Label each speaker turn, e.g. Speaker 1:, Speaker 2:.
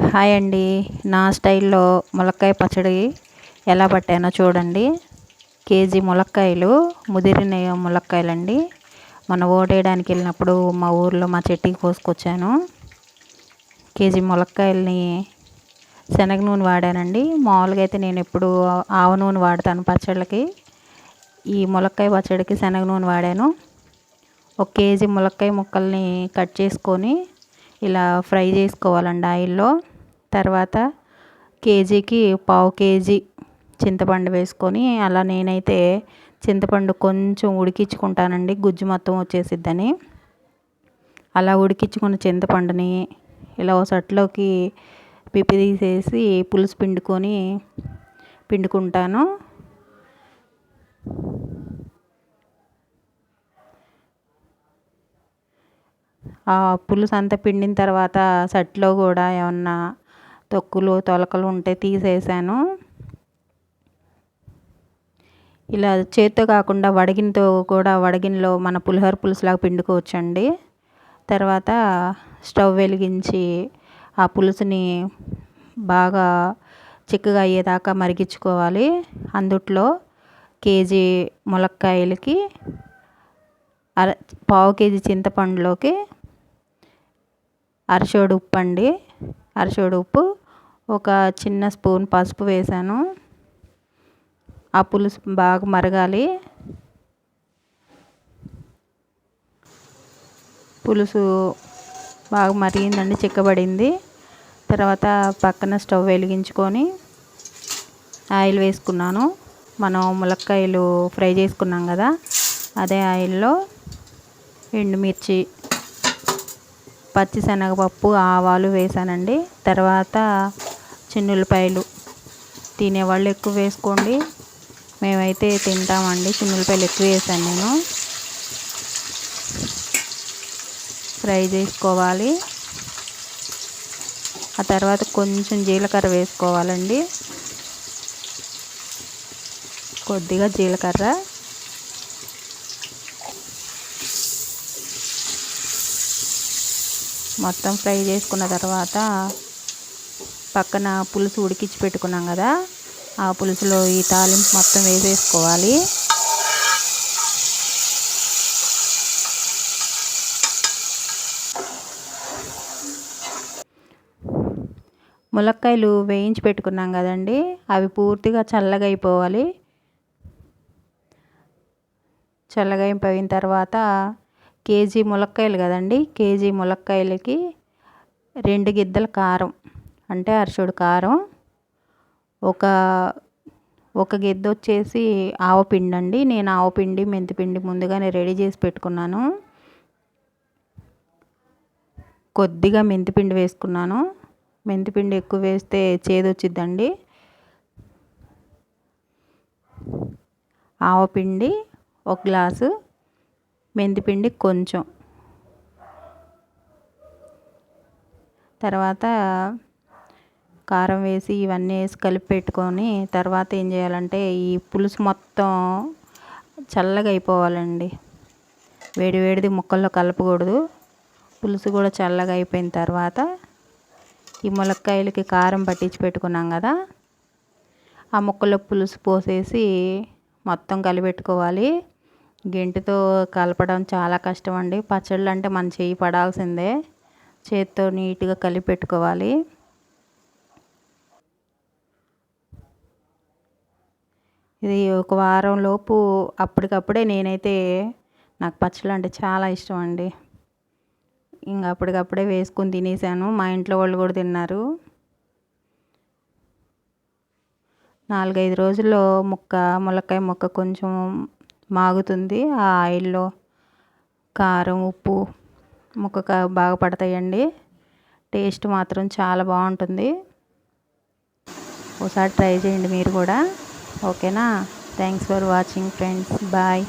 Speaker 1: Hi అండి. నా స్టైల్లో ములక్కాయ పచ్చడి ఎలా పట్టానో చూడండి. కేజీ ములక్కాయలు ముదిరిన ములక్కాయలండి. మన ఓటేయడానికి వెళ్ళినప్పుడు మా ఊర్లో మా చెట్టుకి కోసుకొచ్చాను. కేజీ ములక్కాయలని శనగ నూనె వాడానండి. మామూలుగా అయితే నేను ఎప్పుడు ఆవ నూనె వాడతాను పచ్చళ్ళకి. ఈ ములక్కాయ పచ్చడికి శనగ నూనె వాడాను. ఒక కేజీ ములక్కాయ ముక్కల్ని కట్ చేసుకొని ఇలా ఫ్రై చేసుకోవాలండి ఆయిల్లో. తర్వాత కేజీకి పావు కేజీ చింతపండు వేసుకొని అలా నేనైతే చింతపండు కొంచెం ఉడికించుకుంటానండి. గుజ్జు మొత్తం వచ్చేసిద్దని. అలా ఉడికించుకున్న చింతపండుని ఇలా ఓ సట్లోకి పిప్పి తీసేసి పులుసు పిండుకొని పిండుకుంటాను. పులుసు అంతా పిండిన తర్వాత సట్లో కూడా ఏమన్నా తొక్కులు తొలకలు ఉంటే తీసేసాను. ఇలా చేత్తో కాకుండా వడగినతో కూడా వడగినలో మన పులిహోర పులుసులాగా పిండుకోవచ్చండి. తర్వాత స్టవ్ వెలిగించి ఆ పులుసుని బాగా చిక్కగా అయ్యేదాకా మరిగించుకోవాలి. అందుట్లో కేజీ ములక్కాయలకి అర పావు కేజీ చింతపండులోకి అరిసెడు ఉప్పు అండి. అరిసెడు ఉప్పు ఒక చిన్న స్పూన్ పసుపు వేసాను. ఆ పులుసు బాగా మరగాలి. పులుసు బాగా మరిగిందండి చిక్కబడింది. తర్వాత పక్కన స్టవ్ వెలిగించుకొని ఆయిల్ వేసుకున్నాను. మనం ములక్కాయలు ఫ్రై చేసుకున్నాం కదా అదే ఆయిల్లో ఎండుమిర్చి పచ్చిశనగపప్పు ఆవాలు వేసానండి. తర్వాత చిన్నులపాయలు తినేవాళ్ళు ఎక్కువ వేసుకోండి. మేమైతే తింటామండి. చిన్నులపాయలు ఎక్కువ వేసాను నేను. ఫ్రై చేసుకోవాలి. ఆ తర్వాత కొంచెం జీలకర్ర వేసుకోవాలండి. కొద్దిగా జీలకర్ర. మొత్తం ఫ్రై చేసుకున్న తర్వాత పక్కన పులుసు ఉడికించి పెట్టుకున్నాం కదా ఆ పులుసులో ఈ తాలింపు మొత్తం వేసేసుకోవాలి. ములక్కాయలు వేయించి పెట్టుకున్నాం కదండి అవి పూర్తిగా చల్లగా అయిపోవాలి. చల్లగా అయిపోయిన తర్వాత కేజీ ములక్కాయలు కదండి. కేజీ ములక్కాయలకి రెండు గిద్దల కారం అంటే అరచుడు కారం ఒక ఒక గిద్ద వచ్చేసి ఆవపిండి అండి నేను ఆవపిండి మెంతిపిండి ముందుగానే రెడీ చేసి పెట్టుకున్నాను. కొద్దిగా మెంతిపిండి వేసుకున్నాను. మెంతిపిండి ఎక్కువ వేస్తే చేదు వచ్చిద్దండి. ఆవపిండి ఒక గ్లాసు మెంతిపిండి కొంచెం. తర్వాత కారం వేసి ఇవన్నీ వేసి కలిపి పెట్టుకొని తర్వాత ఏం చేయాలంటే ఈ పులుసు మొత్తం చల్లగా అయిపోవాలండి. వేడి వేడిది ముక్కల్లో కలపకూడదు. పులుసు కూడా చల్లగా అయిపోయిన తర్వాత ఈ ములక్కాయలకి కారం పట్టించి పెట్టుకున్నాం కదా ఆ ముక్కలో పులుసు పోసేసి మొత్తం కలిపెట్టుకోవాలి. గెంటితో కలపడం చాలా కష్టం అండి పచ్చళ్ళు అంటే మన చేయి పడాల్సిందే. చేత్తో నీట్గా కలిపి పెట్టుకోవాలి. ఇది ఒక వారం లోపు అప్పటికప్పుడే నేనైతే నాకు పచ్చళ్ళు అంటే చాలా ఇష్టం అండి ఇంకా అప్పటికప్పుడే వేసుకొని తినేసాను. మా ఇంట్లో వాళ్ళు కూడా తిన్నారు. నాలుగైదు రోజుల్లో ముక్క ములక్కాయ ముక్క కొంచెం మాగుతుంది. ఆ ఆయిల్లో కారం ఉప్పు ముక్క బాగా పడతాయండి. టేస్ట్ మాత్రం చాలా బాగుంటుంది. ఒకసారి ట్రై చేయండి మీరు కూడా. ఓకేనా? Thanks for watching friends. Bye.